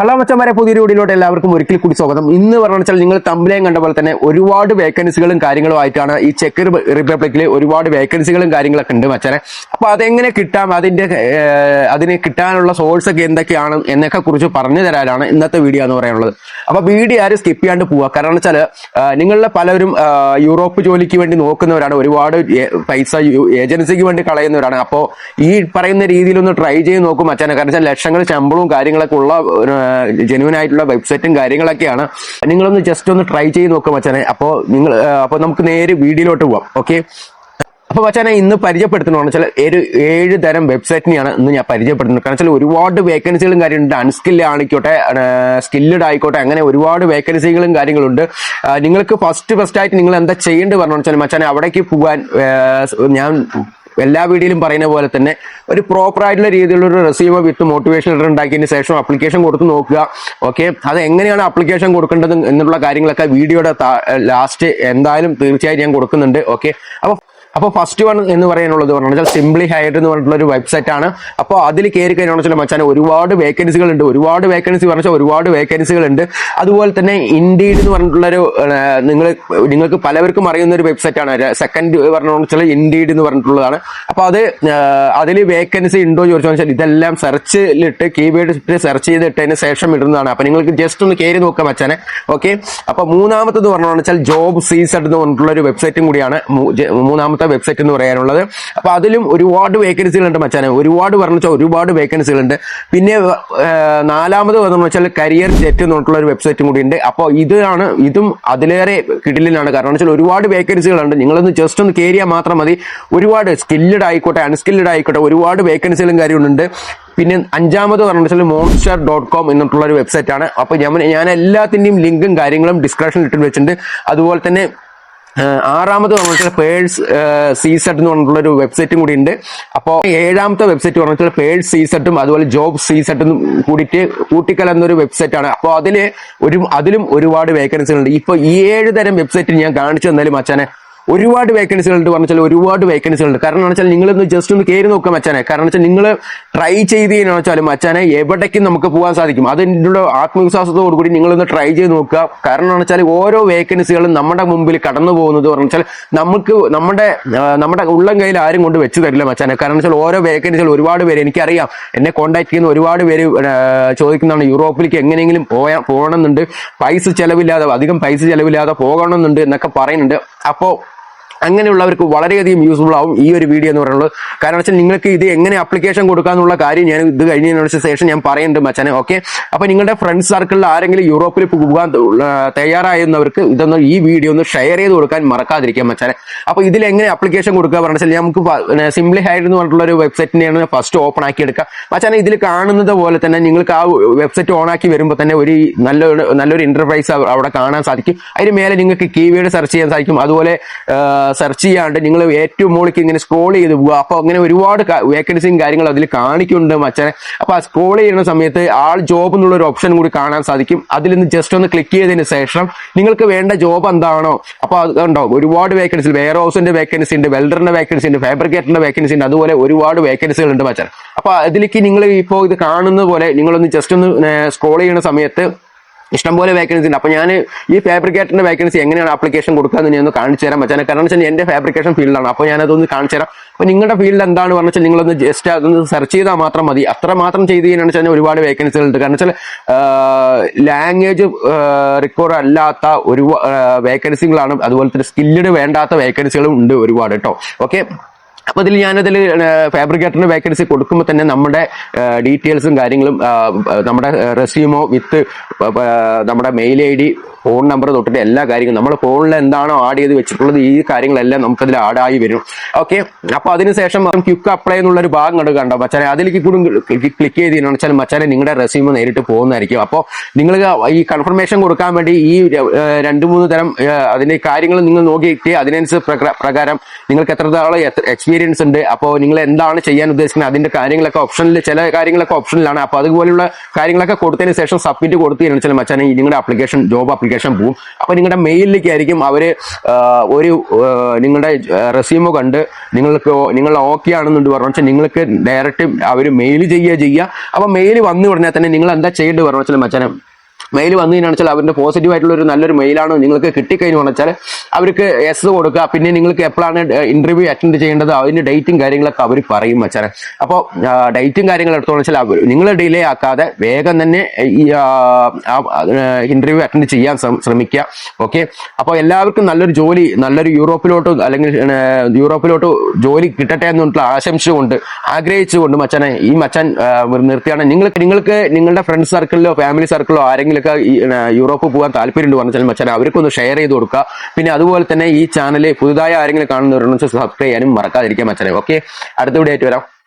Hello മച്ചന്മാരെ പുതിയൊരു വീഡിയോയിലോട്ട് എല്ലാവർക്കും ഒരിക്കൽ കൂടി സ്വാഗതം. ഇന്ന് പറഞ്ഞു വെച്ചാൽ നിങ്ങൾ തമ്പിലേയും കണ്ട പോലെ തന്നെ ഒരുപാട് വേക്കൻസികളും കാര്യങ്ങളും ആയിട്ടാണ് ഈ ചെക്ക് റിപ്പബ്ലിക്കിൽ ഒരുപാട് വേക്കൻസികളും കാര്യങ്ങളൊക്കെ ഉണ്ട് മച്ചാനെ. അപ്പൊ അതെങ്ങനെ കിട്ടാം? അതിന്റെ അതിനെ കിട്ടാനുള്ള സോഴ്സ് ഒക്കെ എന്തൊക്കെയാണ് എന്നൊക്കെ കുറിച്ച് പറഞ്ഞു തരാനാണ് ഇന്നത്തെ വീഡിയോ എന്ന് പറയാനുള്ളത്. അപ്പൊ വീഡിയോ ആരും സ്കിപ്പ് ചെയ്യാണ്ട് പോവുക കാരണം വെച്ചാൽ നിങ്ങളുടെ പലരും യൂറോപ്പ് ജോലിക്ക് വേണ്ടി നോക്കുന്നവരാണ്. ഒരുപാട് പൈസ ഏജൻസിക്ക് വേണ്ടി കളയുന്നവരാണ്. അപ്പോൾ ഈ പറയുന്ന രീതിയിൽ ഒന്ന് ട്രൈ ചെയ്ത് നോക്കും മച്ചാനെ. കാരണം വെച്ചാൽ ലക്ഷങ്ങൾ ശമ്പളവും കാര്യങ്ങളൊക്കെ ഉള്ള ജെനുവൻ ആയിട്ടുള്ള വെബ്സൈറ്റും കാര്യങ്ങളൊക്കെയാണ്. നിങ്ങളൊന്ന് ജസ്റ്റ് ഒന്ന് ട്രൈ ചെയ്ത് നോക്കുക മച്ചാനെ. അപ്പോൾ നിങ്ങൾ അപ്പോൾ നമുക്ക് നേരെ വീഡിയോയിലോട്ട് പോവാം. ഓക്കെ അപ്പൊ മച്ചാനെ ഇന്ന് പരിചയപ്പെടുത്തണമെന്ന് വെച്ചാൽ ഒരു ഏഴ് തരം വെബ്സൈറ്റിനെയാണ് ഇന്ന് ഞാൻ പരിചയപ്പെടുത്തുന്നത്. കാരണം വെച്ചാൽ ഒരുപാട് വേക്കൻസികളും കാര്യങ്ങളുണ്ട്. അൺസ്കില്ഡ് ആയിക്കോട്ടെ സ്കില്ലഡ് ആയിക്കോട്ടെ അങ്ങനെ ഒരുപാട് വേക്കൻസികളും കാര്യങ്ങളുണ്ട്. നിങ്ങൾക്ക് ഫസ്റ്റ് ഫസ്റ്റ് ആയിട്ട് നിങ്ങൾ എന്താ ചെയ്യേണ്ടത് പറഞ്ഞു വെച്ചാൽ മച്ചാനെ അവിടേക്ക് പോകാൻ ഞാൻ എല്ലാ വീഡിയോയിലും പറയുന്ന പോലെ തന്നെ ഒരു പ്രോപ്പർ ആയിട്ടുള്ള രീതിയിലുള്ള ഒരു റെസ്യൂമ് വിത്ത് മോട്ടിവേഷൻ ലെറ്റർ ഉണ്ടാക്കിയതിന് ശേഷം അപ്ലിക്കേഷൻ കൊടുത്ത് നോക്കുക. ഓക്കെ അത് എങ്ങനെയാണ് അപ്ലിക്കേഷൻ കൊടുക്കേണ്ടത് എന്നുള്ള കാര്യങ്ങളൊക്കെ വീഡിയോയുടെ ലാസ്റ്റ് എന്തായാലും തീർച്ചയായും ഞാൻ കൊടുക്കുന്നുണ്ട്. ഓക്കെ അപ്പോൾ അപ്പോൾ ഫസ്റ്റ് വൺ എന്ന് പറയാനുള്ളത് പറഞ്ഞു വെച്ചാൽ സിംപ്ലി ഹയർ എന്ന് പറഞ്ഞിട്ടുള്ള ഒരു വെബ്സൈറ്റ് ആണ്. അപ്പോൾ അതിൽ കയറി കഴിഞ്ഞാൽ വെച്ചാൽ മച്ചാൻ ഒരുപാട് വേക്കൻസികൾ ഉണ്ട് ഒരുപാട് വേക്കൻസി പറഞ്ഞാൽ ഒരുപാട് വേക്കൻസികൾ ഉണ്ട് അതുപോലെ തന്നെ ഇൻഡീഡ് എന്ന് പറഞ്ഞിട്ടുള്ള ഒരു നിങ്ങൾ നിങ്ങൾക്ക് പലവർക്കും അറിയുന്ന ഒരു വെബ്സൈറ്റ് ആണ്. സെക്കൻഡ് പറഞ്ഞാൽ വെച്ചാൽ ഇൻഡീഡ് എന്ന് പറഞ്ഞിട്ടുള്ളതാണ്. അപ്പോൾ അത് അതിൽ വേക്കൻസി ഉണ്ടോ ചോദിച്ചാൽ വെച്ചാൽ ഇതെല്ലാം സെർച്ചിലിട്ട് കീവേഡ് സെർച്ച് ചെയ്തിട്ടതിന് ശേഷം ഇടുന്നതാണ്. അപ്പോൾ നിങ്ങൾക്ക് ജസ്റ്റ് ഒന്ന് കയറി നോക്കാം മച്ചാനെ. ഓക്കെ അപ്പോൾ മൂന്നാമത്തത് പറഞ്ഞാൽ വെച്ചാൽ ജോബ് സീസഡ് എന്ന് പറഞ്ഞിട്ടുള്ള ഒരു വെബ്സൈറ്റും കൂടിയാണ്. മൂ- ജെ- മൂന്നാമത്തെ വെബ്സൈറ്റ് എന്ന് പറയാനുള്ളത്. അപ്പൊ അതിലും ഒരുപാട് വേക്കൻസികളുണ്ട് മച്ചാനെ. ഒരുപാട് പറഞ്ഞു വെച്ചാൽ ഒരുപാട് വേക്കൻസികളുണ്ട് പിന്നെ നാലാമത് പറഞ്ഞു വെച്ചാൽ കരിയർ ജെറ്റ് എന്നുള്ള ഒരു വെബ്സൈറ്റും കൂടി ഉണ്ട്. അപ്പോൾ ഇതാണ് ഇതും അതിലേറെ കിടിലിനാണ് കാരണം വെച്ചാൽ ഒരുപാട് വേക്കൻസികളുണ്ട് നിങ്ങളൊന്ന് ജസ്റ്റ് ഒന്ന് കയറിയാൽ മാത്രം മതി. ഒരുപാട് സ്കില്ലഡ് ആയിക്കോട്ടെ അൺസ്കില്ലഡ് ആയിക്കോട്ടെ ഒരുപാട് വേക്കൻസികളും കാര്യങ്ങളുണ്ട്. പിന്നെ അഞ്ചാമത് പറഞ്ഞു വെച്ചാൽ മോൺസ്റ്റർ ഡോട്ട് കോം എന്നിട്ടുള്ള ഒരു വെബ്സൈറ്റ് ആണ്. അപ്പോൾ ഞാൻ ഞാൻ എല്ലാത്തിന്റെയും ലിങ്കും കാര്യങ്ങളും ഡിസ്ക്രിപ്ഷനിൽ ഇട്ടിട്ട് വെച്ചിട്ടുണ്ട്. അതുപോലെ തന്നെ ആറാമത് പറഞ്ഞിട്ടുള്ള പേഴ്സ് സീസെറ്റ് എന്ന് പറഞ്ഞിട്ടുള്ള ഒരു വെബ്സൈറ്റും കൂടി ഉണ്ട് അപ്പോൾ ഏഴാമത്തെ വെബ്സൈറ്റ് പറഞ്ഞിട്ടുള്ള പേഴ്സ് സീസെറ്റും അതുപോലെ ജോബ് സീസെറ്റും കൂടിയിട്ട് കൂട്ടിക്കലെന്നൊരു വെബ്സൈറ്റ് ആണ്. അപ്പോൾ അതിൽ ഒരു അതിലും ഒരുപാട് വേക്കൻസികളുണ്ട് ഇപ്പോൾ ഈ ഏഴ് തരം വെബ്സൈറ്റ് ഞാൻ കാണിച്ചു തന്നാലും മച്ചാനെ ഒരുപാട് വേക്കൻസികൾ ഉണ്ട്. പറഞ്ഞാൽ ഒരുപാട് വേക്കൻസികൾ ഉണ്ട്. കാരണം എന്ന് വെച്ചാൽ നിങ്ങളൊന്ന് ജസ്റ്റ് ഒന്ന് കയറി നോക്കാം മച്ചാനെ. കാരണം വെച്ചാൽ നിങ്ങൾ ട്രൈ ചെയ്ത് വെച്ചാൽ മച്ചാനെ എവിടേക്കും നമുക്ക് പോകാൻ സാധിക്കും. അതിന്റെ ആത്മവിശ്വാസത്തോടു കൂടി നിങ്ങളൊന്ന് ട്രൈ ചെയ്ത് നോക്കുക. കാരണം എന്ന് വെച്ചാൽ ഓരോ വേക്കൻസികളും നമ്മുടെ മുമ്പിൽ കടന്നു പോകുന്നത് പറഞ്ഞാൽ നമുക്ക് നമ്മുടെ നമ്മുടെ ഉള്ളം കയ്യിൽ ആരും കൊണ്ട് വെച്ച് തരില്ല മച്ചാനെ. കാരണം വെച്ചാൽ ഓരോ വേക്കൻസികൾ ഒരുപാട് പേര് എനിക്കറിയാം. എന്നെ കോൺടാക്ട് ചെയ്യുന്ന ഒരുപാട് പേര് ചോദിക്കുന്നതാണ് യൂറോപ്പിലേക്ക് എങ്ങനെയെങ്കിലും പോയാ പോകണമെന്നുണ്ട്. പൈസ ചെലവില്ലാതെ അധികം പൈസ ചെലവില്ലാതെ പോകണമെന്നുണ്ട് എന്നൊക്കെ പറയുന്നുണ്ട്. അപ്പോൾ അങ്ങനെയുള്ളവർക്ക് വളരെയധികം യൂസ്ഫുൾ ആവും ഈ ഒരു വീഡിയോ എന്ന് പറയുന്നത്. കാരണം വെച്ചാൽ നിങ്ങൾക്ക് ഇത് എങ്ങനെ അപ്ലിക്കേഷൻ കൊടുക്കാന്നുള്ള കാര്യം ഞാൻ ഇത് കഴിഞ്ഞതിന് ശേഷം ഞാൻ പറയുന്നുണ്ട് മച്ചാനെ ഓക്കെ അപ്പൊ നിങ്ങളുടെ ഫ്രണ്ട് സർക്കിളിൽ ആരെങ്കിലും യൂറോപ്പിൽ പോകാൻ തയ്യാറായിരുന്നവർക്ക് ഇതൊന്ന് ഈ വീഡിയോ ഒന്ന് ഷെയർ ചെയ്ത് കൊടുക്കാൻ മറക്കാതിരിക്കാം മച്ചാനെ അപ്പൊ ഇതിൽ എങ്ങനെ അപ്ലിക്കേഷൻ കൊടുക്കുക പറഞ്ഞാൽ നമുക്ക് സിംപ്ലി ഹൈഡ് എന്ന് പറഞ്ഞിട്ടുള്ള ഒരു വെബ്സൈറ്റിനെയാണ് ഫസ്റ്റ് ഓപ്പൺ ആക്കി എടുക്കുക. മച്ചാനെ ഇതിൽ കാണുന്നത് പോലെ തന്നെ നിങ്ങൾക്ക് ആ വെബ്സൈറ്റ് ഓൺ ആക്കി വരുമ്പോൾ തന്നെ ഒരു നല്ല നല്ലൊരു ഇന്റർപ്രൈസ് അവിടെ കാണാൻ സാധിക്കും. അതിന് മേലെ നിങ്ങൾക്ക് കീവേഡ് സെർച്ച് ചെയ്യാൻ സാധിക്കും. അതുപോലെ സെർച്ച് ചെയ്യാണ്ട് നിങ്ങൾ ഏറ്റവും മുകളിലേക്ക് ഇങ്ങനെ സ്ക്രോൾ ചെയ്ത് പോകുക അപ്പോൾ അങ്ങനെ ഒരുപാട് വേക്കൻസിയും കാര്യങ്ങളും അതിൽ കാണിക്കുന്നുണ്ട് അച്ഛനെ. അപ്പോൾ ആ സ്ക്രോൾ ചെയ്യുന്ന സമയത്ത് ആൾ ജോബ് എന്നുള്ള ഒരു ഓപ്ഷൻ കൂടി കാണാൻ സാധിക്കും. അതിൽ നിന്ന് ജസ്റ്റ് ഒന്ന് ക്ലിക്ക് ചെയ്തതിന് ശേഷം നിങ്ങൾക്ക് വേണ്ട ജോബ് എന്താണോ അപ്പോൾ അത് കണ്ടോ ഒരുപാട് വേക്കൻസി വെയർ ഹൗസിന്റെ വേക്കൻസി ഉണ്ട് വെൽഡറിന്റെ വേക്കൻസി ഉണ്ട് ഫാബ്രിക്കേറ്ററിന്റെ വേക്കൻസി ഉണ്ട് അതുപോലെ ഒരുപാട് വേക്കൻസികൾ ഉണ്ട് അച്ഛൻ. അപ്പോൾ അതിലേക്ക് നിങ്ങൾ ഇപ്പോൾ ഇത് കാണുന്ന പോലെ നിങ്ങളൊന്ന് ജസ്റ്റ് ഒന്ന് സ്ക്രോൾ ചെയ്യുന്ന സമയത്ത് ഇഷ്ടംപോലെ വേക്കൻസി ഉണ്ട്. അപ്പൊ ഞാൻ ഈ ഫാബ്രിക്കേറ്ററിന്റെ വേക്കൻസി എങ്ങനെയാണ് ആപ്ലിക്കേഷൻ കൊടുക്കുക ഞാൻ ഒന്ന് കാണിച്ചു തരാൻ പറ്റാൻ കാരണം വെച്ചാൽ എന്റെ ഫാബ്രിക്കേഷൻ ഫീൽഡാണ് അപ്പോൾ ഞാൻ അതൊന്ന് കാണിച്ചു തരാം. അപ്പൊ നിങ്ങളുടെ ഫീൽഡ് എന്താണ് പറഞ്ഞാൽ നിങ്ങളൊന്ന് ജസ്റ്റ് അതൊന്ന് സെർച്ച് ചെയ്താൽ മാത്രം മതി. അത്ര മാത്രം ചെയ്ത് കഴിഞ്ഞാൽ വെച്ചാൽ ഒരുപാട് വേക്കൻസികൾ ഉണ്ട്. കാരണം വെച്ചാൽ ലാംഗ്വേജ് റിക്കോർഡ് അല്ലാത്ത ഒരു വേക്കൻസികളാണ് അതുപോലെ തന്നെ സ്കില്ലിന് വേണ്ടാത്ത വേക്കൻസികളും ഉണ്ട് ഒരുപാട് കേട്ടോ ഓക്കെ അപ്പൊ ഇതിൽ ഞാനതിൽ ഫാബ്രിക്കേറ്ററിന് വേക്കൻസി കൊടുക്കുമ്പോൾ തന്നെ നമ്മുടെ ഡീറ്റെയിൽസും കാര്യങ്ങളും നമ്മുടെ റെസ്യൂമോ വിത്ത് നമ്മുടെ mail I D phone number തൊട്ടിട്ട് എല്ലാ കാര്യങ്ങളും. നമ്മുടെ ഫോണിൽ എന്താണോ ആഡ് ചെയ്ത് വെച്ചിട്ടുള്ളത് ഈ കാര്യങ്ങളെല്ലാം നമുക്ക് നമുക്കതിൽ ആഡായി വരും. ഓക്കെ അപ്പൊ അതിനുശേഷം ക്യുക്ക് അപ്ലൈ എന്നുള്ള ഒരു ഭാഗം കണ്ടു കണ്ടോ? മച്ചാനെ അതിലേക്ക് കൂടി ക്ലിക്ക് ചെയ്ത് വെച്ചാൽ മച്ചാനെ നിങ്ങളുടെ റെസ്യൂമ് നേരിട്ട് പോകുന്നതായിരിക്കും. അപ്പോൾ നിങ്ങൾ ഈ കൺഫർമേഷൻ കൊടുക്കാൻ വേണ്ടി ഈ രണ്ട് മൂന്ന് തരം അതിന്റെ കാര്യങ്ങൾ നിങ്ങൾ നോക്കിയിട്ട് അതിനനുസരിച്ച് പ്രകാരം നിങ്ങൾക്ക് എത്രത്തോളം എക്സ്പീരിയൻസ് ഉണ്ട്. അപ്പോൾ നിങ്ങൾ എന്താണ് ചെയ്യാൻ ഉദ്ദേശിക്കുന്നത് അതിന്റെ കാര്യങ്ങളൊക്കെ ഓപ്ഷനിൽ ചില കാര്യങ്ങളൊക്കെ ഓപ്ഷനിലാണ് അപ്പോൾ അതുപോലുള്ള കാര്യങ്ങളൊക്കെ കൊടുത്തതിന് ശേഷം സബ്മിറ്റ് കൊടുത്തു കഴിഞ്ഞാൽ മച്ചാനെ നിങ്ങളുടെ ആപ്ലിക്കേഷൻ ജോബ് ആപ്ലിക്കേഷൻ ആപ്ലിക്കേഷൻ പോവും. അപ്പോൾ നിങ്ങളുടെ മെയിലിലേക്ക് ആയിരിക്കും അവർ ഒരു നിങ്ങളുടെ റെസ്യൂമോ കണ്ട് നിങ്ങൾക്ക് നിങ്ങൾ ഓക്കെ ആണെന്നുണ്ട് പറഞ്ഞു. വെച്ചാൽ നിങ്ങൾക്ക് ഡയറക്റ്റ് അവർ മെയിൽ ചെയ്യുക ചെയ്യുക. അപ്പോൾ മെയിൽ വന്നു പറഞ്ഞാൽ തന്നെ നിങ്ങൾ എന്താ ചെയ്യേണ്ടത് പറഞ്ഞു വെച്ചാൽ മച്ചാനെ മെയിൽ വന്നു കഴിഞ്ഞാൽ വെച്ചാൽ അവരുടെ പോസിറ്റീവ് ആയിട്ടുള്ള ഒരു നല്ലൊരു മെയിലാണ് നിങ്ങൾക്ക് കിട്ടിക്കഴിഞ്ഞു വെച്ചാൽ അവർക്ക് എസ് കൊടുക്കുക. പിന്നെ നിങ്ങൾക്ക് എപ്പോഴാണ് ഇന്റർവ്യൂ അറ്റൻഡ് ചെയ്യേണ്ടത് അതിന്റെ ഡേറ്റും കാര്യങ്ങളൊക്കെ അവർ പറയും മച്ചാനെ. അപ്പോൾ ഡേറ്റും കാര്യങ്ങൾ എടുത്തോളം വെച്ചാൽ അവർ നിങ്ങൾ ഡിലേ ആക്കാതെ വേഗം തന്നെ ഇന്റർവ്യൂ അറ്റൻഡ് ചെയ്യാൻ ശ്രമ- ശ്രമിക്കുക. ഓക്കെ അപ്പോൾ എല്ലാവർക്കും നല്ലൊരു ജോലി നല്ലൊരു യൂറോപ്പിലോട്ട് അല്ലെങ്കിൽ യൂറോപ്പിലോട്ട് ജോലി കിട്ടട്ടെ എന്നുള്ള ആശംസിച്ചുകൊണ്ട് ആഗ്രഹിച്ചുകൊണ്ട് മച്ചാനെ ഈ മച്ചാൻ നിർത്തിയാണ്. നിങ്ങൾക്ക് നിങ്ങൾക്ക് നിങ്ങളുടെ ഫ്രണ്ട് സർക്കിളിലോ ഫാമിലി സർക്കിളിലോ ആരെങ്കിലുമൊക്കെ യൂറോപ്പ് പോകാൻ താല്പര്യമുണ്ട് പറഞ്ഞാൽ മച്ചാൻ അവർക്കൊന്ന് ഷെയർ ചെയ്ത് കൊടുക്കുക. പിന്നെ അതുപോലെ തന്നെ ഈ ചാനൽ പുതുതായ ആരെങ്കിലും കാണുന്നവരുണ്ടെന്ന് സബ്സ്ക്രൈബ് ചെയ്യാനും മറക്കാതിരിക്കാൻ മച്ചാനെ. ഓക്കെ അടുത്ത വീഡിയോ ആയിട്ട് വരാം.